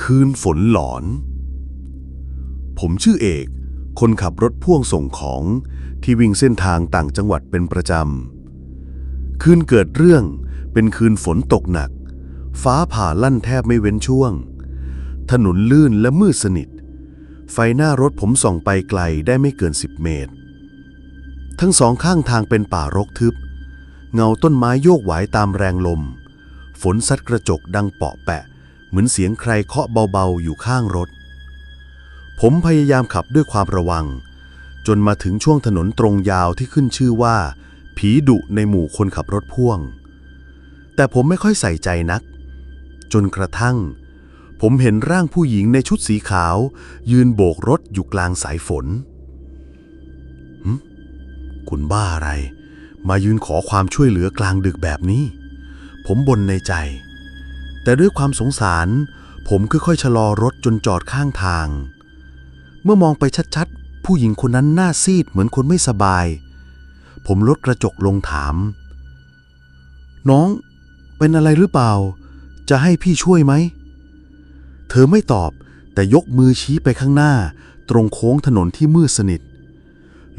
คืนฝนหลอน ผมชื่อเอก คนขับรถพ่วงส่งของที่วิ่งเส้นทางต่างจังหวัดเป็นประจำ คืนเกิดเรื่องเป็นคืนฝนตกหนัก ฟ้าผ่าลั่นแทบไม่เว้นช่วง ถนนลื่นและมืดสนิท ไฟหน้ารถผมส่องไปไกลได้ไม่เกิน10เมตร ทั้งสองข้างทางเป็นป่ารกทึบ เงาต้นไม้โยกไหวตามแรงลม ฝนซัดกระจกดังเปาะแปะ เหมือนเสียงใครเคาะเบาๆอยู่ข้างรถ ผมพยายามขับด้วยความระวัง จนมาถึงช่วงถนนตรงยาวที่ขึ้นชื่อว่า ผีดุในหมู่คนขับรถพ่วง แต่ผมไม่ค่อยใส่ใจนัก จนกระทั่ง ผมเห็นร่างผู้หญิงในชุดสีขาว ยืนโบกรถอยู่กลางสายฝนคุณบ้าอะไร มายืนขอความช่วยเหลือกลางดึกแบบนี้ ผมบ่นในใจ แต่ด้วยความสงสาร ผมค่อยๆชะลอรถจนจอดข้างทาง เมื่อมองไปชัดๆ ผู้หญิงคนนั้นหน้าซีดเหมือนคนไม่สบาย ผมลดกระจกลงถาม น้องเป็นอะไรหรือเปล่า จะให้พี่ช่วยไหม เธอไม่ตอบแต่ยกมือชี้ไปข้างหน้า ตรงโค้งถนนที่มืดสนิท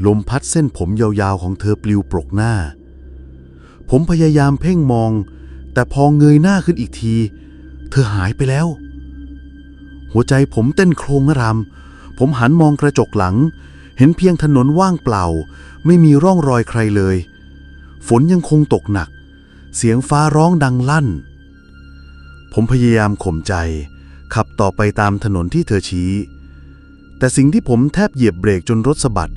ลมพัดเส้นผมยาวๆของเธอปลิวปรกหน้า ผมพยายามเพ่งมอง แต่พอเงยหน้าขึ้นอีกที เธอหายไปแล้ว หัวใจผมเต้นโครงรามผมหันมองกระจกหลัง เห็นเพียงถนนว่างเปล่า ไม่มีร่องรอยใครเลย ฝนยังคงตกหนัก เสียงฟ้าร้องดังลั่น ผมพยายามข่มใจ ขับต่อไปตามถนนที่เธอชี้ แต่สิ่งที่ผมแทบเหยียบเบรกจนรถสะบัด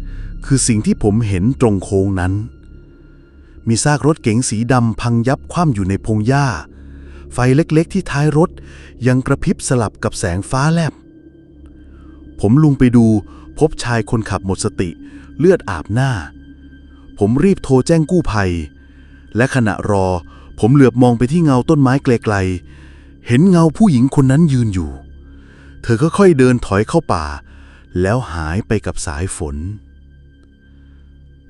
คือสิ่งที่ผมเห็นตรงโค้งนั้น มีซากรถเก๋งสีดำพังยับคว่ำอยู่ในพงหญ้า ไฟเล็กๆที่ท้ายรถ ยังกระพริบสลับกับแสงฟ้าแลบ ผมลุงไปดูพบชายคนขับหมดสติ เลือดอาบหน้า ผมรีบโทรแจ้งกู้ภัย และขณะรอ ผมเหลือบมองไปที่เงาต้นไม้ไกลๆ เห็นเงาผู้หญิงคนนั้นยืนอยู่ เธอค่อยๆเดินถอยเข้าป่า แล้วหายไปกับสายฝน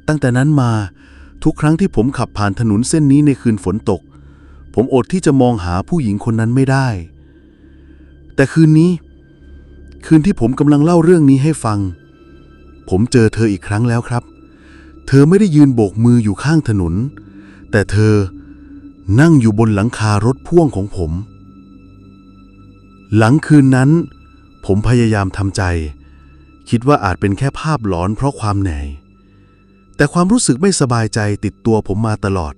ตั้งแต่นั้นมา ทุกครั้งที่ผมขับผ่านถนนเส้นนี้ในคืนฝนตก ผมอดที่จะมองหาผู้หญิงคนนั้นไม่ได้ แต่คืนนี้ คืนที่ผมกำลังเล่าเรื่องนี้ให้ฟัง ผมเจอเธออีกครั้งแล้วครับ เธอไม่ได้ยืนโบกมืออยู่ข้างถนน แต่เธอนั่งอยู่บนหลังคารถพ่วงของผม หลังคืนนั้น ผมพยายามทำใจ คิดว่าอาจเป็นแค่ภาพหลอนเพราะความเหนื่อย แต่ความรู้สึกไม่สบายใจติดตัวผมมาตลอด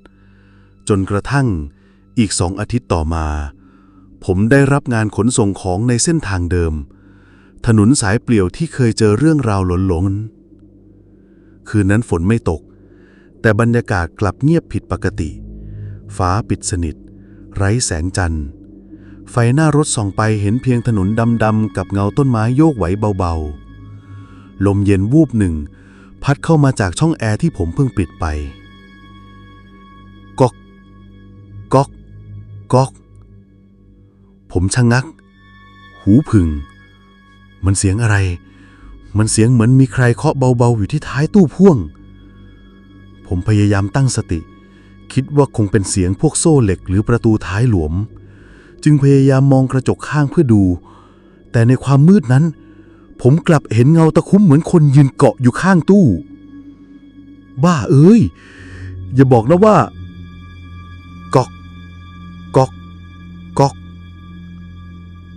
จนกระทั่งอีกสองอาทิตย์ต่อมา ผมได้รับงานขนส่งของในเส้นทางเดิม ถนนสายเปลี่ยวที่เคยเจอเรื่องราวหลอนๆคืนนั้นฝนไม่ตก แต่บรรยากาศกลับเงียบผิดปกติ ฟ้าปิดสนิท ไร้แสงจันทร์ไฟหน้ารถส่องไปเห็นเพียงถนนดำๆกับเงาต้นไม้โยกไหวเบาๆ ลมเย็นวูบหนึ่ง พัดเข้ามาจากช่องแอร์ที่ผมเพิ่งปิดไป ก๊อกก๊อกก๊อก ผมชะงัก หูผึ่ง มันเสียงอะไร มันเสียงเหมือนมีใครเคาะเบาๆอยู่ที่ท้ายตู้พ่วง ผมพยายามตั้งสติ คิดว่าคงเป็นเสียงพวกโซ่เหล็กหรือประตูท้ายหลวม จึงพยายามมองกระจกข้างเพื่อดู แต่ในความมืดนั้น ผมกลับเห็นเงาตะคุ่มเหมือนคนยืนเกาะอยู่ข้างตู้ บ้าเอ้ย อย่าบอกนะว่า กอก กอก กอก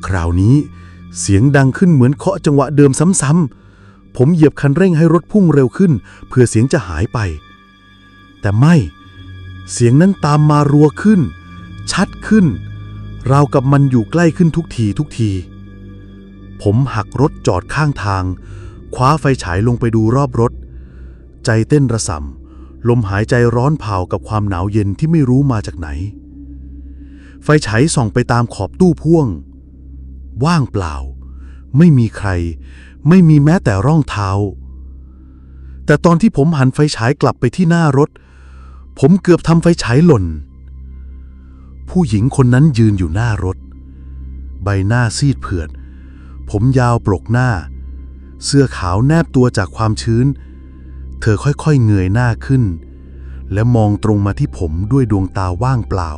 คราวนี้เสียงดังขึ้นเหมือนเคาะจังหวะเดิมซ้ำๆ ผมเหยียบคันเร่งให้รถพุ่งเร็วขึ้น เพื่อเสียงจะหายไป แต่ไม่ เสียงนั้นตามมารัวขึ้น ชัดขึ้น ราวกับมันอยู่ใกล้ขึ้นทุกทีทุกที ผมหักรถจอดข้างทาง คว้าไฟฉายลงไปดูรอบรถ ใจเต้นระส่ำลมหายใจร้อนเผากับความหนาวเย็นที่ไม่รู้มาจากไหน ไฟฉายส่องไปตามขอบตู้พ่วง ว่างเปล่า ไม่มีใคร ไม่มีแม้แต่ร่องเท้า แต่ตอนที่ผมหันไฟฉายกลับไปที่หน้ารถ ผมเกือบทำไฟฉายหล่น ผู้หญิงคนนั้นยืนอยู่หน้ารถ ใบหน้าซีดเผือด ผมยาวปรกหน้า เสื้อขาวแนบตัวจากความชื้น เธอค่อยๆเงยหน้าขึ้น และมองตรงมาที่ผมด้วยดวงตาว่างเปล่า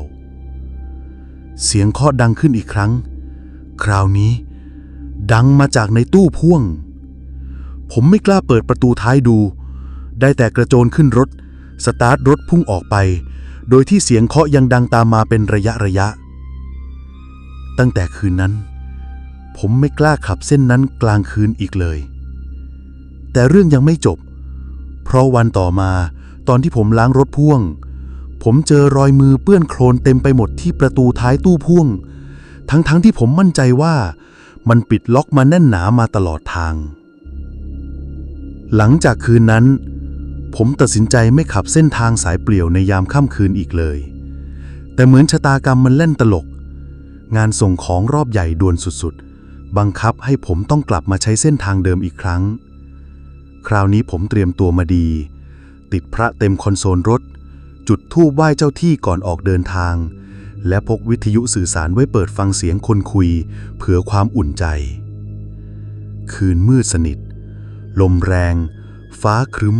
เสียงเคาะดังขึ้นอีกครั้ง คราวนี้ ดังมาจากในตู้พ่วง ผมไม่กล้าเปิดประตูท้ายดู ได้แต่กระโจนขึ้นรถ สตาร์ทรถพุ่งออกไป โดยที่เสียงเคาะยังดังตามมาเป็นระยะระยะ ตั้งแต่คืนนั้น ผมไม่กล้าขับเส้นนั้นกลางคืนอีกเลย แต่เรื่องยังไม่จบ เพราะวันต่อมาตอนที่ผมล้างรถพ่วง ผมเจอรอยมือเปื้อนโคลนเต็มไปหมดที่ประตูท้ายตู้พ่วง ทั้งๆทที่ผมมั่นใจว่า มันปิดล็อกมาแน่นหนามาตลอดทาง หลังจากคืนนั้น ผมตัดสินใจไม่ขับเส้นทางสายเปลี่ยวในยามค่ำคืนอีกเลย แต่เหมือนชะตากรรมมันเล่นตลก งานส่งของรอบใหญ่ด่วนสุดๆ บังคับให้ผมต้องกลับมาใช้เส้นทางเดิมอีกครั้ง คราวนี้ผมเตรียมตัวมาดี ติดพระเต็มคอนโซลรถ จุดธูปไหว้เจ้าที่ก่อนออกเดินทาง และพกวิทยุสื่อสารไว้เปิดฟังเสียงคนคุย เผื่อความอุ่นใจ คืนมืดสนิท ลมแรง ฟ้าครึ้ม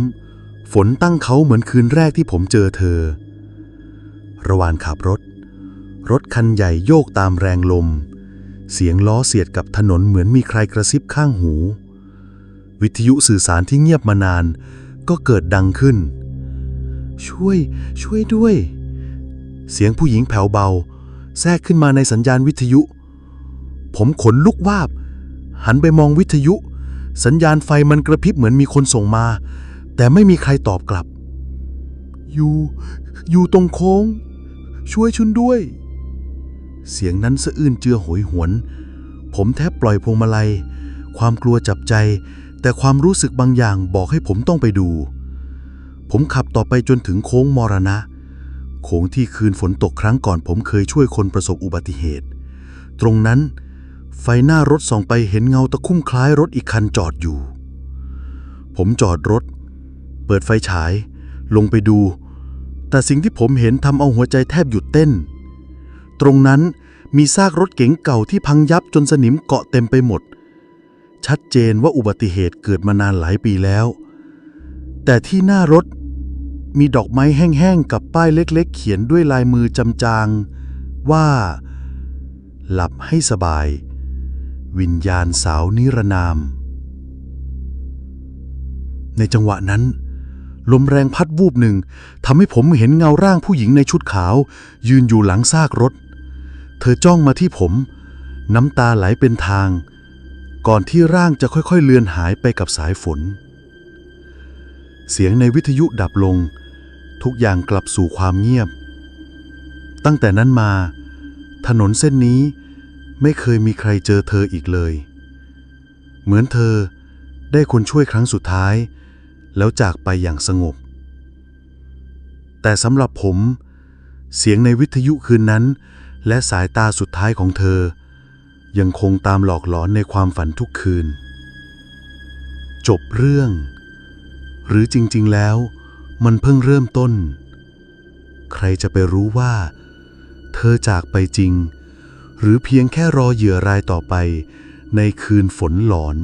ฝนตั้งเขาเหมือนคืนแรกที่ผมเจอเธอ ระหว่างขับรถ รถคันใหญ่โยกตามแรงลม เสียงล้อเสียดกับถนนเหมือนมีใครกระซิบข้างหู วิทยุสื่อสารที่เงียบมานาน ก็เกิดดังขึ้น ช่วย ช่วยด้วย เสียงผู้หญิงแผ่วเบา แทรกขึ้นมาในสัญญาณวิทยุ ผมขนลุกวาบ หันไปมองวิทยุ สัญญาณไฟมันกระพริบเหมือนมีคนส่งมา แต่ไม่มีใครตอบกลับ อยู่ อยู่ตรงโค้ง ช่วยชุนด้วย เสียงนั้นสะอื้นเจือโหยหวน ผมแทบปล่อยพวงมาลัย ความกลัวจับใจ แต่ความรู้สึกบางอย่างบอกให้ผมต้องไปดู ผมขับต่อไปจนถึงโค้งมรณะ โค้งที่คืนฝนตกครั้งก่อนผมเคยช่วยคนประสบอุบัติเหตุ ตรงนั้น ไฟหน้ารถส่องไปเห็นเงาตะคุ่มคล้ายรถอีกคันจอดอยู่ ผมจอดรถ เปิดไฟฉาย ลงไปดูแต่สิ่งที่ผมเห็นทำเอาหัวใจแทบหยุดเต้น ตรงนั้น มีซากรถเก๋งเก่าที่พังยับจนสนิมเกาะเต็มไปหมด ชัดเจนว่าอุบัติเหตุเกิดมานานหลายปีแล้ว แต่ที่หน้ารถมีดอกไม้แห้งๆกับป้ายเล็กๆ เขียนด้วยลายมือจำจางว่า หลับให้สบาย วิญญาณสาวนิรนาม ในจังหวะนั้น ลมแรงพัดวูบหนึ่งทำให้ผมเห็นเงาร่างผู้หญิงในชุดขาว ยืนอยู่หลังซากรถ เธอจ้องมาที่ผม น้ำตาไหลเป็นทาง ก่อนที่ร่างจะค่อยๆเลือนหายไปกับสายฝน เสียงในวิทยุดับลง ทุกอย่างกลับสู่ความเงียบ ตั้งแต่นั้นมา ถนนเส้นนี้ไม่เคยมีใครเจอเธออีกเลย เหมือนเธอได้คนช่วยครั้งสุดท้าย แล้วจากไปอย่างสงบ แต่สำหรับผม เสียงในวิทยุคืนนั้น และสายตาสุดท้ายของเธอ ยังคงตามหลอกหลอนในความฝันทุกคืน จบเรื่อง หรือจริงๆแล้ว มันเพิ่งเริ่มต้น ใครจะไปรู้ว่า เธอจากไปจริง หรือเพียงแค่รอเหยื่อรายต่อไป ในคืนฝนหลอน